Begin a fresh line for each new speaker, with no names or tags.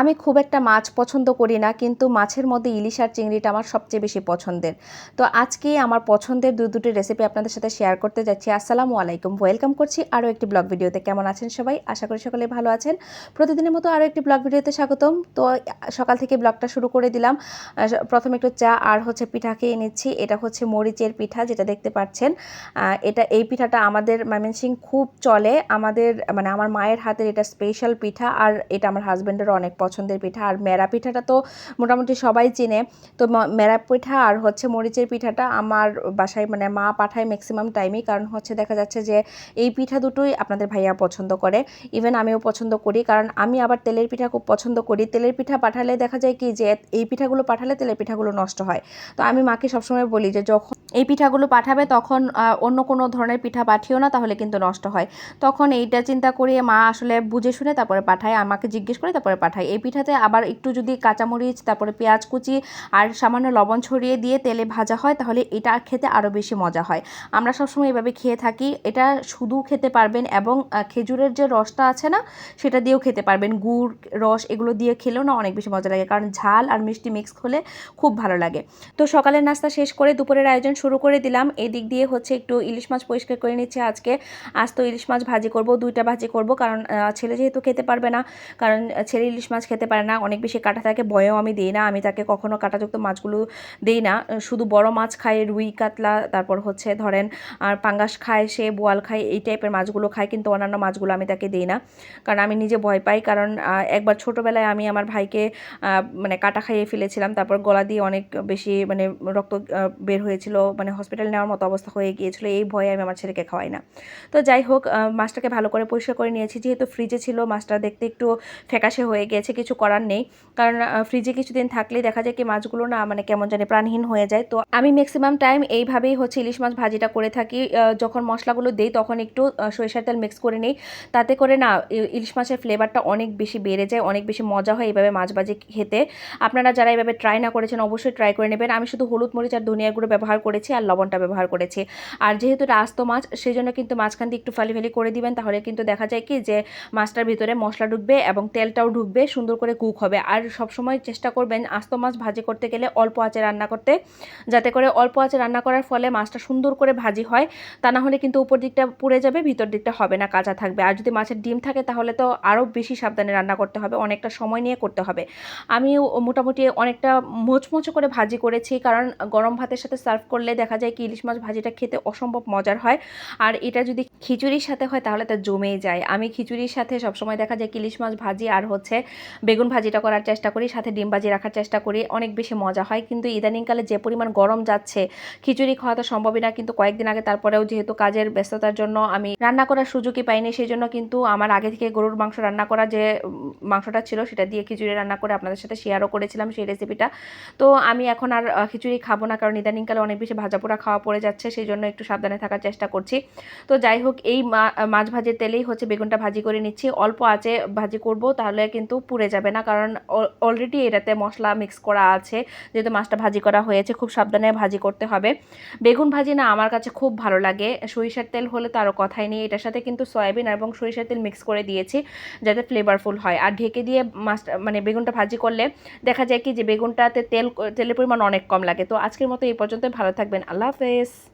আমি খুব একটা মাছ পছন্দ করি না, কিন্তু মাছের মধ্যে ইলিশ আর চিংড়িটা আমার সবচেয়ে বেশি পছন্দের। তো আজকে আমার পছন্দের দু দুটি রেসিপি আপনাদের সাথে শেয়ার করতে যাচ্ছি। আসসালামু আলাইকুম। ওয়েলকাম করছি আরও একটি ব্লগ ভিডিওতে কেমন আছেন সবাই? আশা করি সকলে ভালো আছেন। প্রতিদিনের মতো আরও একটি ব্লগ ভিডিওতে স্বাগতম। তো সকাল থেকে ব্লগটা শুরু করে দিলাম। প্রথমে একটু চা আর হচ্ছে পিঠা খেয়ে নিচ্ছি। এটা হচ্ছে মরিচের পিঠা, যেটা দেখতে পাচ্ছেন। এটা, এই পিঠাটা আমাদের ময়মনসিং খুব চলে। আমাদের মানে আমার মায়ের হাতের এটা স্পেশাল পিঠা। আর এটা আমার হাজব্যান্ডেরও অনেক পছন্দের পিঠা। আর মেরা পিঠাটা তো মোটামুটি সবাই চেনে। তো মেরা পিঠা আর হচ্ছে মরিচের পিঠাটা আমার বাসায় মানে মা পাঠায় ম্যাক্সিমাম টাইমেই কারণ হচ্ছে দেখা যাচ্ছে যে এই পিঠা দুটোই আপনাদের ভাইয়া পছন্দ করে। ইভেন আমিও পছন্দ করি। কারণ আমি আবার তেলের পিঠা খুব পছন্দ করি। তেলের পিঠা পাঠালে দেখা যায় কি যে এই পিঠাগুলো পাঠালে তেলের পিঠাগুলো নষ্ট হয়। তো আমি মাকে সবসময় বলি যে যখন এই পিঠাগুলো পাঠাবে তখন অন্য কোনো ধরনের পিঠা পাঠিও না তাহলে কিন্তু নষ্ট হয়। তখন এইটা চিন্তা করিয়ে মা আসলে বুঝে শুনে তারপরে পাঠায়। আমাকে জিজ্ঞেস করে তারপরে পাঠায়। এই পিঠাতে আবার একটু যদি কাঁচামরিচ, তারপরে পেঁয়াজ কুচি আর সামান্য লবণ ছড়িয়ে দিয়ে তেলে ভাজা হয়, তাহলে এটা খেতে আরও বেশি মজা হয়। আমরা সবসময় এভাবে খেয়ে থাকি। এটা শুধু খেতে পারবেন এবং খেজুরের যে রসটা আছে না, সেটা দিয়েও খেতে পারবেন। গুড়, রস এগুলো দিয়ে খেলেও না অনেক বেশি মজা লাগে, কারণ ঝাল আর মিষ্টি মিক্স হলে খুব ভালো লাগে। তো সকালের নাস্তা শেষ করে দুপুরের আয়োজন শুরু করে দিলাম। এদিক দিয়ে হচ্ছে একটু ইলিশ মাছ পরিষ্কার করে নিচ্ছে আজকে। আজ তো ইলিশ মাছ ভাজি করব, দুইটা ভাজি করব, কারণ ছেলে যেহেতু খেতে পারবে না, কারণ, ছেলে ইলিশ মাছ খেতে পারে না, অনেক বেশি কাটা থাকে, ভয়েও আমি দিই না, আমি তাকে কখনো কাটাযুক্ত মাছগুলো দিই না। শুধু বড় মাছ খায়, রুই, কাতলা, তারপর হচ্ছে ধরেন, আর পাঙ্গাস খায় সে, বোয়াল খায়, এই টাইপের মাছগুলো খায়, কিন্তু অন্যান্য মাছগুলো আমি তাকে দিই না। কারণ আমি নিজে ভয় পাই, কারণ একবার ছোটোবেলায় আমি আমার ভাইকে মানে কাটা খাইয়ে ফেলেছিলাম, তারপর গলা দিয়ে অনেক বেশি মানে রক্ত বের হয়েছিল মানে হসপিটাল নেওয়ার মতো অবস্থা হয়ে গিয়েছিল, এই ভয়ে আমি আমার ছেলেকে খাওয়াই না। তো যাই হোক মাছটাকে ভালো করে পরিষ্কার করে নিয়েছি, যেহেতু ফ্রিজে ছিল, মাছটা দেখতে একটু ফ্যাকাশে হয়ে গিয়েছে কিছু করার নেই। কারণ ফ্রিজে কিছুদিন থাকলেই দেখা যায় কি মাছগুলো না মানে কেমন জানি প্রাণহীন হয়ে যায়। তো আমি ম্যাক্সিমাম টাইম এইভাবেই হচ্ছে ইলিশ মাছ ভাজিটা করে থাকি। যখন মশলাগুলো দেই তখন একটু সরিষার তেল মিক্স করে নিই। তাতে করে না ইলিশ মাছের ফ্লেভারটা অনেক বেশি বেড়ে যায়, অনেক বেশি মজা হয় এইভাবে মাছ ভাজি খেতে। আপনারা যারা এইভাবে ট্রাই না করেছেন অবশ্যই ট্রাই করে নেবেন। আমি শুধু হলুদ মরিচ আর ধনিয়া গুঁড়ো ব্যবহার করেছি আর লবণটা ব্যবহার করেছি। আর যেহেতু আস্ত মাছ সেই জন্য কিন্তু মাঝখান দিয়ে একটু ফালি ফালি করে দিবেন। তাহলে কিন্তু দেখা যায় কি যে মাছটার ভিতরে মশলা ঢুকবে এবং তেলটাও ঢুকবে। সুন্দর করে কুক হবে। আর সবসময় চেষ্টা করবেন আস্ত মাছ ভাজি করতে গেলে অল্প আঁচে রান্না করতে, যাতে করে অল্প আঁচে রান্না করার ফলে মাছটা সুন্দর করে ভাজি হয়। তা না হলে কিন্তু উপর দিকটা পুড়ে যাবে, ভিতর দিকটা হবে না, কাঁচা থাকবে। আর যদি মাছের ডিম থাকে তাহলে তো আরও বেশি সাবধানে রান্না করতে হবে, অনেকটা সময় নিয়ে করতে হবে। আমি মোটামুটি অনেকটা মোচমোচো করে ভাজি করেছি, কারণ গরম ভাতের সাথে সার্ভ করলে দেখা যায় কি ইলিশ মাছ ভাজিটা খেতে অসম্ভব মজার হয়। আর এটা যদি খিচুড়ির সাথে হয় তাহলে তা জমেই যায়। আমি খিচুড়ির সাথে সবসময় দেখা যায় ইলিশ মাছ ভাজি আর হচ্ছে বেগুন ভাজিটা করার চেষ্টা করি, সাথে ডিম ভাজি রাখার চেষ্টা করি, অনেক বেশি মজা হয়। কিন্তু ইদানিংকালে যে পরিমাণ গরম যাচ্ছে, খিচুড়ি খাওয়া তো সম্ভবই না। কিন্তু কয়েকদিন আগে তারপরেও যেহেতু কাজের ব্যস্ততার জন্য আমি রান্না করার সুযোগই পাইনি, সেই জন্য কিন্তু আমার আগে থেকে গরুর মাংস রান্না করা যে মাংসটা ছিল, সেটা দিয়ে খিচুড়ি রান্না করে আপনাদের সাথে শেয়ারও করেছিলাম সেই রেসিপিটা তো আমি এখন আর খিচুড়ি খাব না, কারণ ইদানিংকালে অনেক বেশি ভাজা পোড়া খাওয়া পড়ে যাচ্ছে, সেই জন্য একটু সাবধানে থাকার চেষ্টা করছি। তো যাই হোক, এই মাছ ভাজির তেলেই হচ্ছে বেগুনটা ভাজি করে নিচ্ছি। অল্প আঁচে ভাজি করব, তাহলে কিন্তু পুড়ে যাবে না। কারণ অলরেডি এটাতে মশলা মিক্স করা আছে। যেহেতু মাছটা ভাজি করা হয়েছে, খুব সাবধানে ভাজি করতে হবে। বেগুন ভাজি না আমার কাছে খুব ভালো লাগে। সরিষার তেল হলে তো আরও কথাই নেই। এটার সাথে কিন্তু সয়াবিন এবং সরিষার তেল মিক্স করে দিয়েছি, যাতে ফ্লেভারফুল হয়। আর ঢেকে দিয়ে মাছটা মানে বেগুনটা ভাজি করলে দেখা যায় কি যে বেগুনটাতে তেল, তেলের পরিমাণ অনেক কম লাগে। তো আজকের মতো এই পর্যন্ত ভালো থাকবেন। আল্লাহ হাফেজ।